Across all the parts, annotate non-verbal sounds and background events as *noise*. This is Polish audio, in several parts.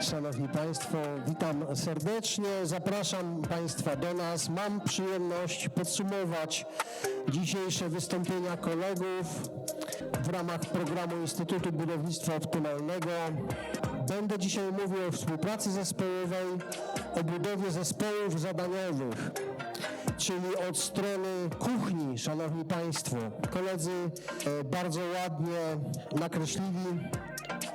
Szanowni Państwo, witam serdecznie. Zapraszam Państwa do nas. Mam przyjemność podsumować dzisiejsze wystąpienia kolegów w ramach programu Instytutu Budownictwa Optymalnego. Będę dzisiaj mówił o współpracy zespołowej, o budowie zespołów zadaniowych czyli od strony kuchni, szanowni państwo. Koledzy e, bardzo ładnie nakreślili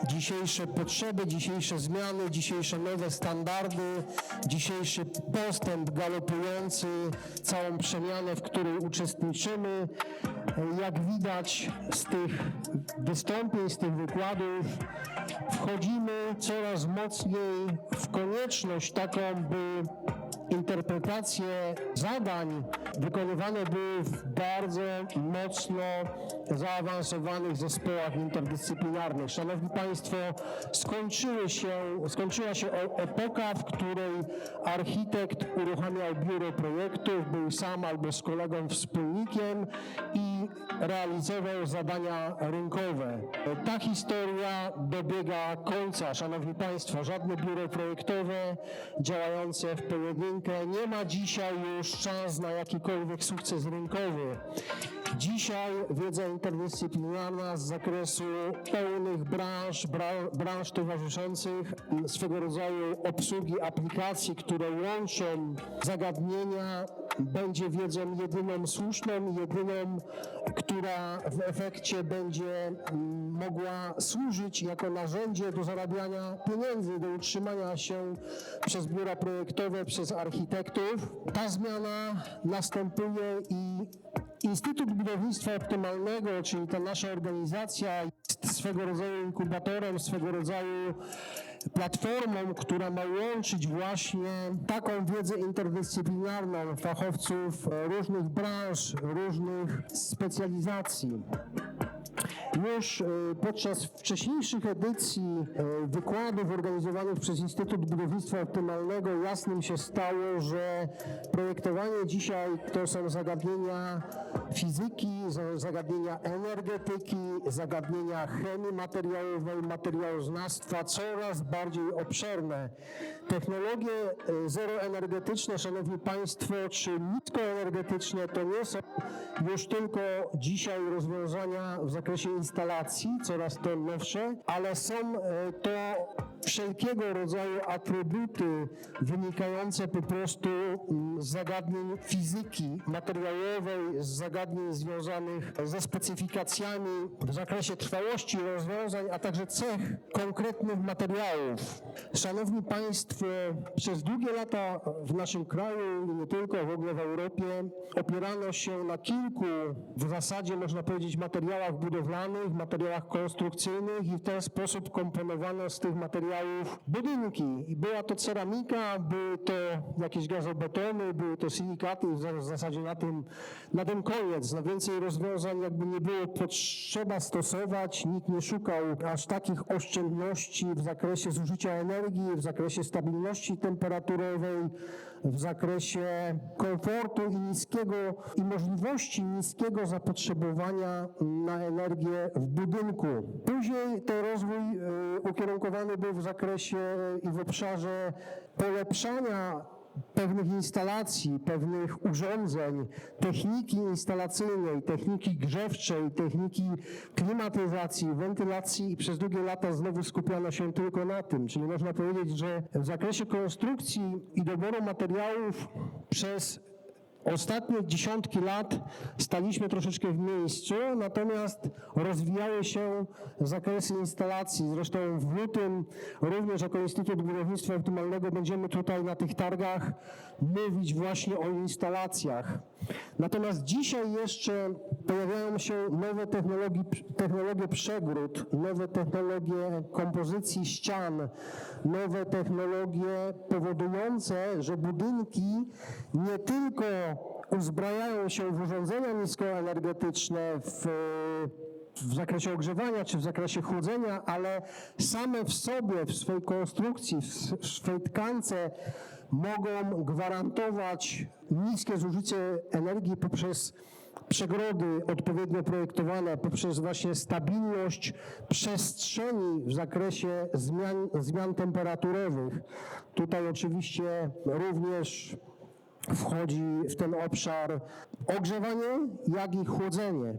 dzisiejsze potrzeby, dzisiejsze zmiany, dzisiejsze nowe standardy, dzisiejszy postęp galopujący, całą przemianę, w której uczestniczymy. Jak widać z tych wystąpień, z tych wykładów, wchodzimy coraz mocniej w konieczność taką, by interpretacje zadań wykonywane były w bardzo mocno zaawansowanych zespołach interdyscyplinarnych. Szanowni Państwo, skończyły się, skończyła się epoka, w której architekt uruchamiał biuro projektów, był sam albo z kolegą wspólnikiem i realizował zadania rynkowe. Ta historia dobiega końca, Szanowni Państwo. Żadne biuro projektowe działające w pojedynkę nie ma dzisiaj już szans na jakikolwiek sukces rynkowy. Dzisiaj wiedza interdyscyplinarna z zakresu pełnych branż, bra, branż towarzyszących, swego rodzaju obsługi aplikacji, które łączą zagadnienia, będzie wiedzą jedyną słuszną, jedyną, która w efekcie będzie mm, mogła służyć jako narzędzie do zarabiania pieniędzy, do utrzymania się przez biura projektowe, przez architektów. Ta zmiana następuje i Instytut Budownictwa Optymalnego, czyli ta nasza organizacja jest swego rodzaju inkubatorem, swego rodzaju platformą, która ma łączyć właśnie taką wiedzę interdyscyplinarną fachowców e, różnych branż, różnych specjalizacji. Już e, podczas wcześniejszych edycji e, wykładów organizowanych przez Instytut Budownictwa Optymalnego jasnym się stało, że projektowanie dzisiaj to są zagadnienia fizyki, za- zagadnienia energetyki, zagadnienia chemii materiałowej, materiałoznawstwa coraz bardziej obszerne. Technologie e, zeroenergetyczne, Szanowni Państwo, czy niskoenergetyczne to nie są już tylko dzisiaj rozwiązania w zakresie instalacji, coraz to nowsze, ale są e, to wszelkiego rodzaju atrybuty wynikające po prostu mm, z zagadnień fizyki materiałowej, z zagadnień związanych ze specyfikacjami w zakresie trwałości rozwiązań, a także cech konkretnych materiałów. Szanowni Państwo, przez długie lata w naszym kraju i nie tylko, w ogóle w Europie opierano się na kilku, w zasadzie można powiedzieć, materiałach budowlanych, materiałach konstrukcyjnych i w ten sposób komponowano z tych materiałów budynki. Była to ceramika, były to jakieś gazobetony, były to silikaty w za- w zasadzie na tym, na tym koniec. Na więcej rozwiązań jakby nie było potrzeba stosować, nikt nie szukał aż takich oszczędności w zakresie zużycia energii, w zakresie stabilności temperaturowej, w zakresie komfortu i niskiego i możliwości niskiego zapotrzebowania na energię w budynku. Później ten rozwój y, ukierunkowany był w zakresie i w obszarze polepszania pewnych instalacji, pewnych urządzeń, techniki instalacyjnej, techniki grzewczej, techniki klimatyzacji, wentylacji i przez długie lata znowu skupiano się tylko na tym. Czyli można powiedzieć, że w zakresie konstrukcji i doboru materiałów przez Ostatnie dziesiątki lat staliśmy troszeczkę w miejscu, natomiast rozwijały się zakresy instalacji. Zresztą w lutym również jako Instytut Budownictwa Optymalnego będziemy tutaj na tych targach mówić właśnie o instalacjach. Natomiast dzisiaj jeszcze pojawiają się nowe technologie, technologie przegród, nowe technologie kompozycji ścian, nowe technologie powodujące, że budynki nie tylko uzbrajają się w urządzenia niskoenergetyczne, w, w zakresie ogrzewania czy w zakresie chłodzenia, ale same w sobie, w swojej konstrukcji, w swojej tkance mogą gwarantować niskie zużycie energii poprzez przegrody odpowiednio projektowane poprzez właśnie stabilność przestrzeni w zakresie zmian, zmian temperaturowych. Tutaj oczywiście również wchodzi w ten obszar ogrzewanie, jak i chłodzenie.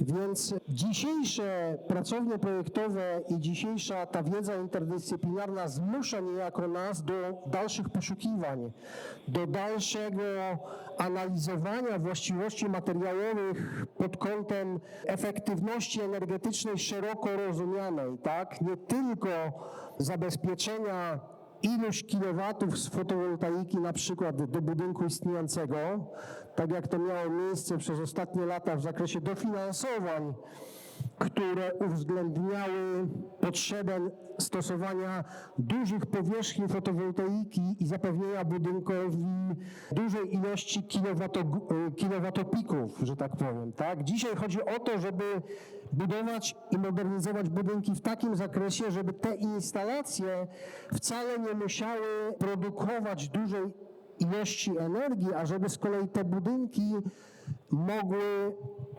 Więc dzisiejsze pracownie projektowe i dzisiejsza ta wiedza interdyscyplinarna zmusza niejako nas do dalszych poszukiwań, do dalszego analizowania właściwości materiałowych pod kątem efektywności energetycznej szeroko rozumianej, tak? Nie tylko zabezpieczenia ilość kilowatów z fotowoltaiki na przykład do budynku istniejącego, tak jak to miało miejsce przez ostatnie lata w zakresie dofinansowań, które uwzględniały potrzebę stosowania dużych powierzchni fotowoltaiki i zapewnienia budynkowi dużej ilości kilowato, kilowatopików, że tak powiem. Tak? Dzisiaj chodzi o to, żeby budować i modernizować budynki w takim zakresie, żeby te instalacje wcale nie musiały produkować dużej ilości energii, a żeby z kolei te budynki mogły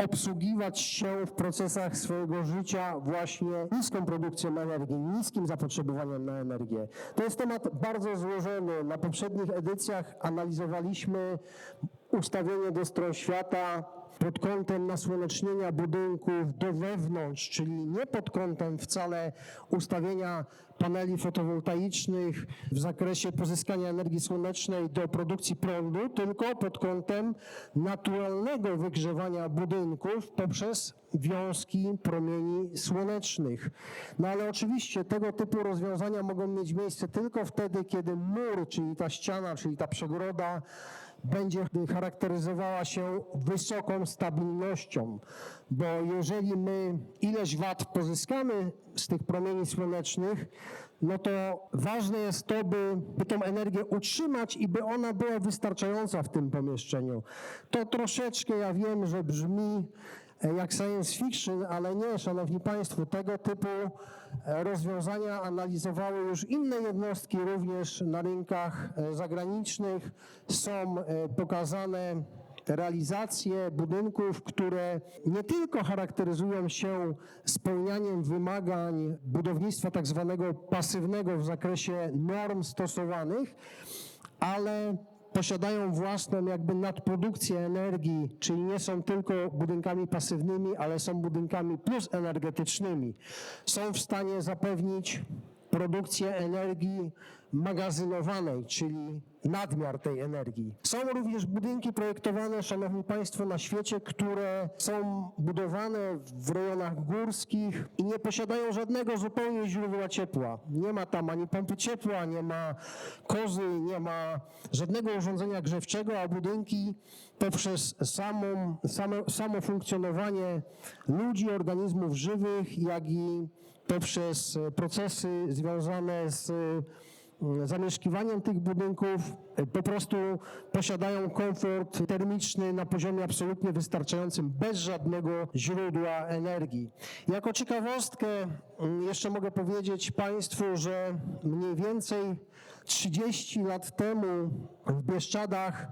obsługiwać się w procesach swojego życia właśnie niską produkcją energii, niskim zapotrzebowaniem na energię. To jest temat bardzo złożony. Na poprzednich edycjach analizowaliśmy ustawienie do stron świata pod kątem nasłonecznienia budynków do wewnątrz, czyli nie pod kątem wcale ustawienia paneli fotowoltaicznych w zakresie pozyskania energii słonecznej do produkcji prądu, tylko pod kątem naturalnego wygrzewania budynków poprzez wiązki promieni słonecznych. No ale oczywiście tego typu rozwiązania mogą mieć miejsce tylko wtedy, kiedy mur, czyli ta ściana, czyli ta przegroda będzie charakteryzowała się wysoką stabilnością, bo jeżeli my ileś wat pozyskamy z tych promieni słonecznych, no to ważne jest to, by, by tą energię utrzymać i by ona była wystarczająca w tym pomieszczeniu. To troszeczkę, ja wiem, że brzmi jak science fiction, ale nie, szanowni państwo, tego typu e, rozwiązania analizowały już inne jednostki również na rynkach e, zagranicznych. Są e, pokazane realizacje budynków, które nie tylko charakteryzują się spełnianiem wymagań budownictwa tak zwanego pasywnego w zakresie norm stosowanych, ale posiadają własną jakby nadprodukcję energii, czyli nie są tylko budynkami pasywnymi, ale są budynkami plus energetycznymi. Są w stanie zapewnić produkcję energii magazynowanej, czyli nadmiar tej energii. Są również budynki projektowane, Szanowni Państwo, na świecie, które są budowane w rejonach górskich i nie posiadają żadnego zupełnie źródła ciepła. Nie ma tam ani pompy ciepła, nie ma kozy, nie ma żadnego urządzenia grzewczego, a budynki poprzez samą, same, samo funkcjonowanie ludzi, organizmów żywych, jak i poprzez procesy związane z zamieszkiwaniem tych budynków e, po prostu posiadają komfort termiczny na poziomie absolutnie wystarczającym, bez żadnego źródła energii. Jako ciekawostkę mm, jeszcze mogę powiedzieć Państwu, że mniej więcej 30 lat temu w Bieszczadach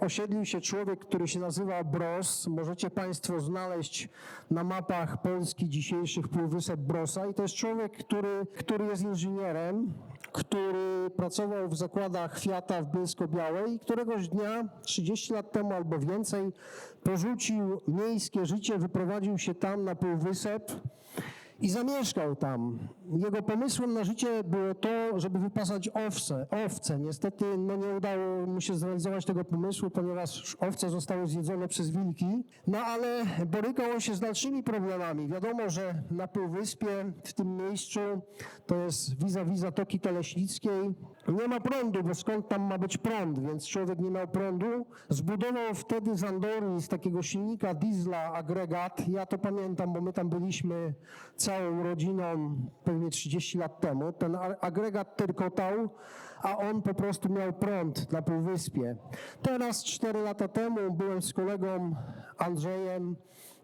osiedlił się człowiek, który się nazywa Bros. Możecie Państwo znaleźć na mapach Polski dzisiejszych Półwysep Brosa i to jest człowiek, który, który jest inżynierem, który pracował w zakładach Fiata w Bielsko-Białej i któregoś dnia, 30 lat temu albo więcej, porzucił miejskie życie, wyprowadził się tam na Półwysep i zamieszkał tam. Jego pomysłem na życie było to, żeby wypasać owce. owce. Niestety no, nie udało mu się zrealizować tego pomysłu, ponieważ owce zostały zjedzone przez wilki. No ale borykał on się z dalszymi problemami. Wiadomo, że na Półwyspie, w tym miejscu, to jest vis-a-vis Zatoki Teleśnickiej, nie ma prądu, bo skąd tam ma być prąd, więc człowiek nie miał prądu. Zbudował wtedy z Andory, z takiego silnika diesla agregat. Ja to pamiętam, bo my tam byliśmy całą rodziną pewnie 30 lat temu. Ten agregat tyrkotał, a on po prostu miał prąd na półwyspie. Teraz, 4 lata temu, byłem z kolegą Andrzejem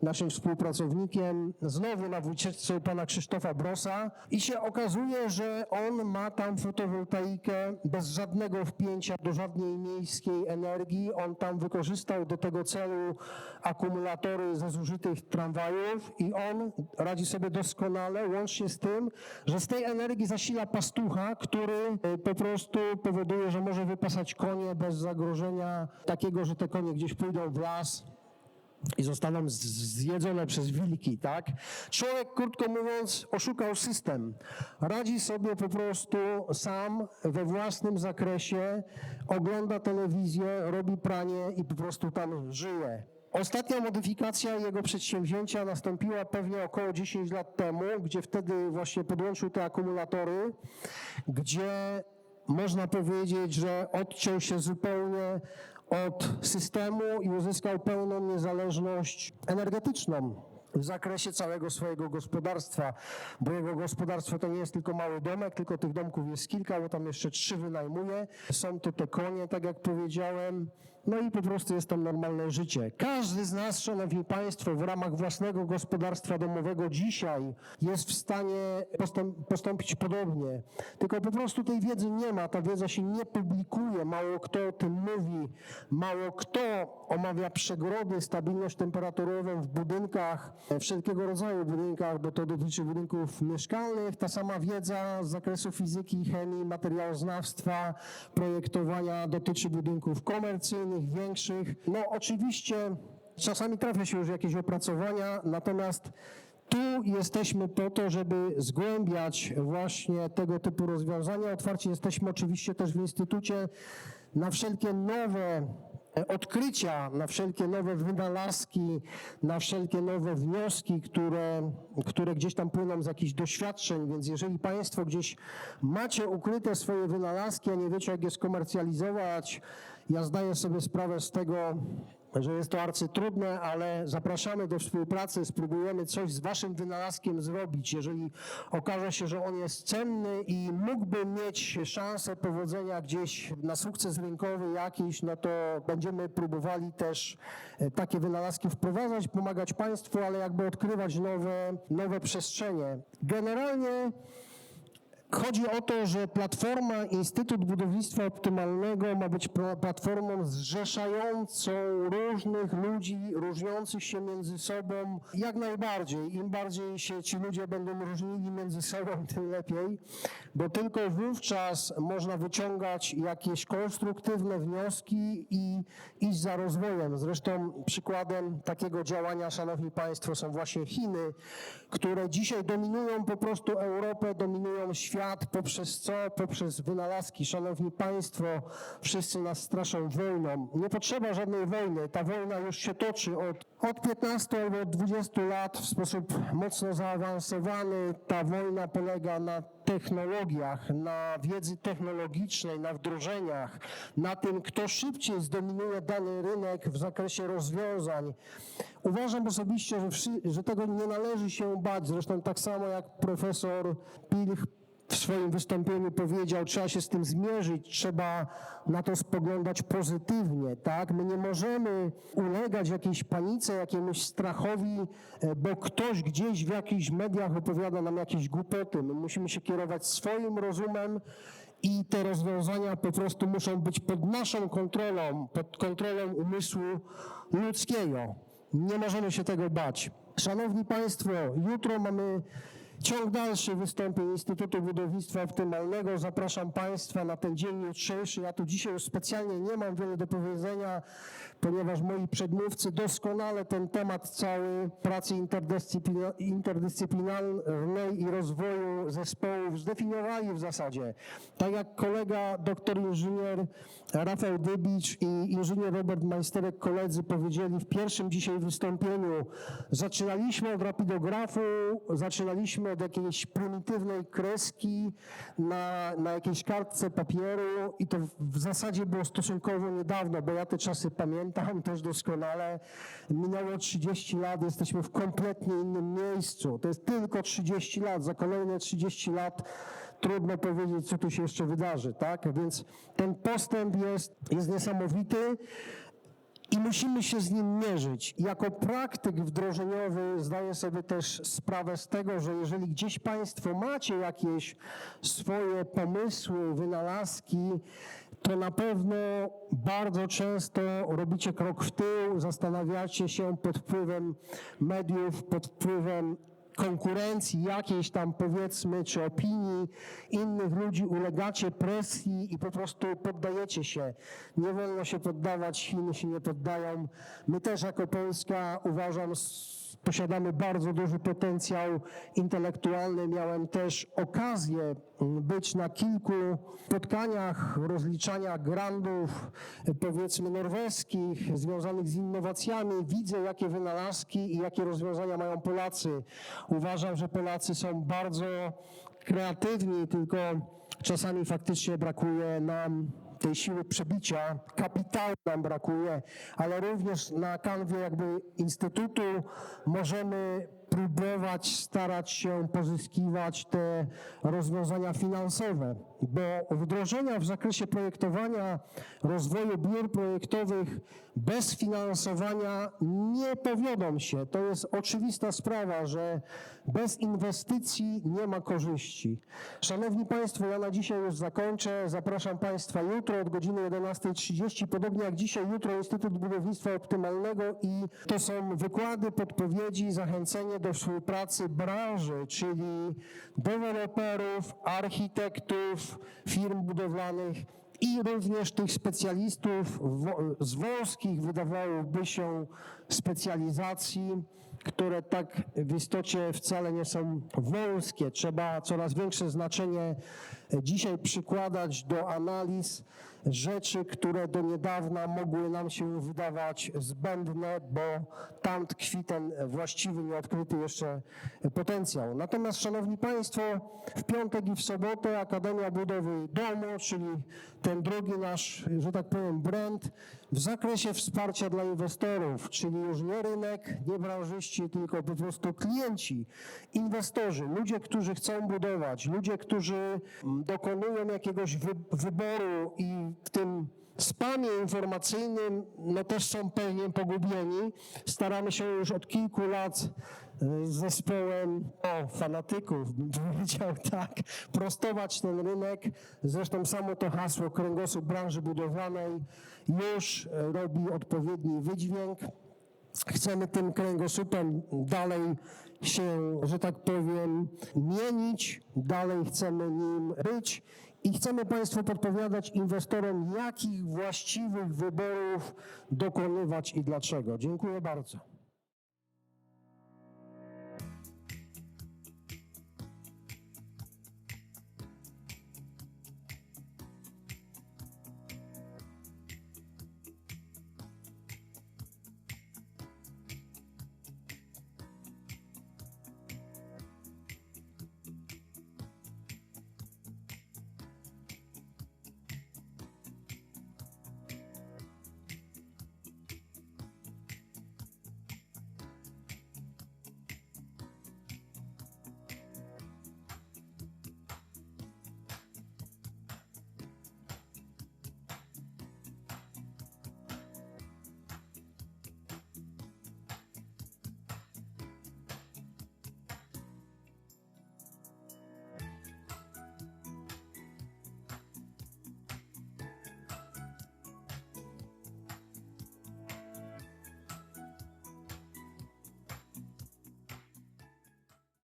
naszym współpracownikiem, znowu na wycieczce u pana Krzysztofa Brosa i się okazuje, że on ma tam fotowoltaikę bez żadnego wpięcia do żadnej miejskiej energii. On tam wykorzystał do tego celu akumulatory ze zużytych tramwajów i on radzi sobie doskonale, łącznie z tym, że z tej energii zasila pastucha, który e, po prostu powoduje, że może wypasać konie bez zagrożenia takiego, że te konie gdzieś pójdą w las i zostaną zjedzone przez wilki, tak? Człowiek, krótko mówiąc, oszukał system. Radzi sobie po prostu sam we własnym zakresie, ogląda telewizję, robi pranie i po prostu tam żyje. Ostatnia modyfikacja jego przedsięwzięcia nastąpiła pewnie około 10 lat temu, gdzie wtedy właśnie podłączył te akumulatory, gdzie można powiedzieć, że odciął się zupełnie od systemu i uzyskał pełną niezależność energetyczną w zakresie całego swojego gospodarstwa, bo jego gospodarstwo to nie jest tylko mały domek, tylko tych domków jest kilka, bo tam jeszcze trzy wynajmuje. Są to te konie, tak jak powiedziałem. No i po prostu jest tam normalne życie. Każdy z nas, szanowni państwo, w ramach własnego gospodarstwa domowego dzisiaj jest w stanie postąp- postąpić podobnie. Tylko po prostu tej wiedzy nie ma, ta wiedza się nie publikuje, mało kto o tym mówi, mało kto omawia przegrody, stabilność temperaturową w budynkach, wszelkiego rodzaju budynkach, bo to dotyczy budynków mieszkalnych. Ta sama wiedza z zakresu fizyki, chemii, materiałoznawstwa, projektowania dotyczy budynków komercyjnych, większych. No oczywiście czasami trafia się już jakieś opracowania, natomiast tu jesteśmy po to, żeby zgłębiać właśnie tego typu rozwiązania. Otwarci jesteśmy oczywiście też w Instytucie na wszelkie nowe e, odkrycia, na wszelkie nowe wynalazki, na wszelkie nowe wnioski, które, które gdzieś tam płyną z jakichś doświadczeń, więc jeżeli Państwo gdzieś macie ukryte swoje wynalazki, a nie wiecie jak je skomercjalizować, ja zdaję sobie sprawę z tego, że jest to arcytrudne, ale zapraszamy do współpracy, spróbujemy coś z waszym wynalazkiem zrobić. Jeżeli okaże się, że on jest cenny i mógłby mieć szansę powodzenia gdzieś na sukces rynkowy jakiś, no to będziemy próbowali też e, takie wynalazki wprowadzać, pomagać państwu, ale jakby odkrywać nowe, nowe przestrzenie. Generalnie Chodzi o to, że platforma Instytut Budownictwa Optymalnego ma być pla- platformą zrzeszającą różnych ludzi, różniących się między sobą jak najbardziej. Im bardziej się ci ludzie będą różnili między sobą, *laughs* tym lepiej, bo tylko wówczas można wyciągać jakieś konstruktywne wnioski i iść za rozwojem. Zresztą przykładem takiego działania, Szanowni Państwo, są właśnie Chiny, które dzisiaj dominują po prostu Europę, dominują świat poprzez co? Poprzez wynalazki. Szanowni Państwo, wszyscy nas straszą wojną. Nie potrzeba żadnej wojny. Ta wojna już się toczy od, od 15 albo od 20 lat w sposób mocno zaawansowany. Ta wojna polega na technologiach, na wiedzy technologicznej, na wdrożeniach, na tym, kto szybciej zdominuje dany rynek w zakresie rozwiązań. Uważam osobiście, że, że tego nie należy się bać. Zresztą tak samo jak profesor Pilch w swoim wystąpieniu powiedział, trzeba się z tym zmierzyć, trzeba na to spoglądać pozytywnie, tak? My nie możemy ulegać jakiejś panice, jakiemuś strachowi, e, bo ktoś gdzieś w jakichś mediach opowiada nam jakieś głupoty. My musimy się kierować swoim rozumem i te rozwiązania po prostu muszą być pod naszą kontrolą, pod kontrolą umysłu ludzkiego. Nie możemy się tego bać. Szanowni Państwo, jutro mamy ciąg dalszy wystąpień Instytutu Budownictwa Optymalnego. Zapraszam Państwa na ten dzień jutrzejszy. Ja tu dzisiaj już specjalnie nie mam wiele do powiedzenia, ponieważ moi przedmówcy doskonale ten temat cały pracy interdyscyplina- interdyscyplinarnej i rozwoju zespołów zdefiniowali w zasadzie. Tak jak kolega doktor inżynier Rafał Dybicz i inżynier Robert Majsterek koledzy powiedzieli w pierwszym dzisiaj wystąpieniu, zaczynaliśmy od rapidografu, zaczynaliśmy od jakiejś prymitywnej kreski na, na jakiejś kartce papieru i to w zasadzie było stosunkowo niedawno, bo ja te czasy pamiętam też doskonale. Minęło 30 lat, jesteśmy w kompletnie innym miejscu. To jest tylko 30 lat, za kolejne 30 lat trudno powiedzieć, co tu się jeszcze wydarzy, tak? Więc ten postęp jest, jest niesamowity. I musimy się z nim mierzyć. Jako praktyk wdrożeniowy zdaję sobie też sprawę z tego, że jeżeli gdzieś Państwo macie jakieś swoje pomysły, wynalazki, to na pewno bardzo często robicie krok w tył, zastanawiacie się pod wpływem mediów, pod wpływem konkurencji jakiejś tam powiedzmy, czy opinii innych ludzi, ulegacie presji i po prostu poddajecie się. Nie wolno się poddawać, Chiny się nie poddają. My też jako Polska uważam posiadamy bardzo duży potencjał intelektualny. Miałem też okazję mm, być na kilku spotkaniach, rozliczania grantów, e, powiedzmy norweskich, związanych z innowacjami. Widzę, jakie wynalazki i jakie rozwiązania mają Polacy. Uważam, że Polacy są bardzo kreatywni, tylko czasami faktycznie brakuje nam tej siły przebicia, kapitału nam brakuje, ale również na kanwie jakby Instytutu możemy próbować starać się pozyskiwać te rozwiązania finansowe, bo wdrożenia w zakresie projektowania, rozwoju biur projektowych bez finansowania nie powiodą się. To jest oczywista sprawa, że bez inwestycji nie ma korzyści. Szanowni Państwo, ja na dzisiaj już zakończę. Zapraszam Państwa jutro od godziny 11.30. Podobnie jak dzisiaj, jutro Instytut Budownictwa Optymalnego i to są wykłady, podpowiedzi, zachęcenie do współpracy branży, czyli deweloperów, architektów, firm budowlanych i również tych specjalistów z wąskich, wydawałoby się, specjalizacji, które tak w istocie wcale nie są wąskie. Trzeba coraz większe znaczenie dzisiaj przykładać do analiz rzeczy, które do niedawna mogły nam się wydawać zbędne, bo tam tkwi ten właściwy, nieodkryty jeszcze potencjał. Natomiast, Szanowni Państwo, w piątek i w sobotę Akademia Budowy Domu, czyli ten drugi nasz, że tak powiem, brand w zakresie wsparcia dla inwestorów, czyli już nie rynek, nie branżyści, tylko po prostu klienci, inwestorzy, ludzie, którzy chcą budować, ludzie, którzy mm, dokonują jakiegoś wy, wyboru i w tym spamie informacyjnym no też są pewnie pogubieni. Staramy się już od kilku lat y, z zespołem o, fanatyków, bym *laughs* powiedział tak, prostować ten rynek. Zresztą samo to hasło kręgosłup branży budowlanej już y, robi odpowiedni wydźwięk. Chcemy tym kręgosłupem dalej się, że tak powiem, mienić, dalej chcemy nim być i chcemy Państwu podpowiadać inwestorom, jakich właściwych wyborów dokonywać i dlaczego. Dziękuję bardzo.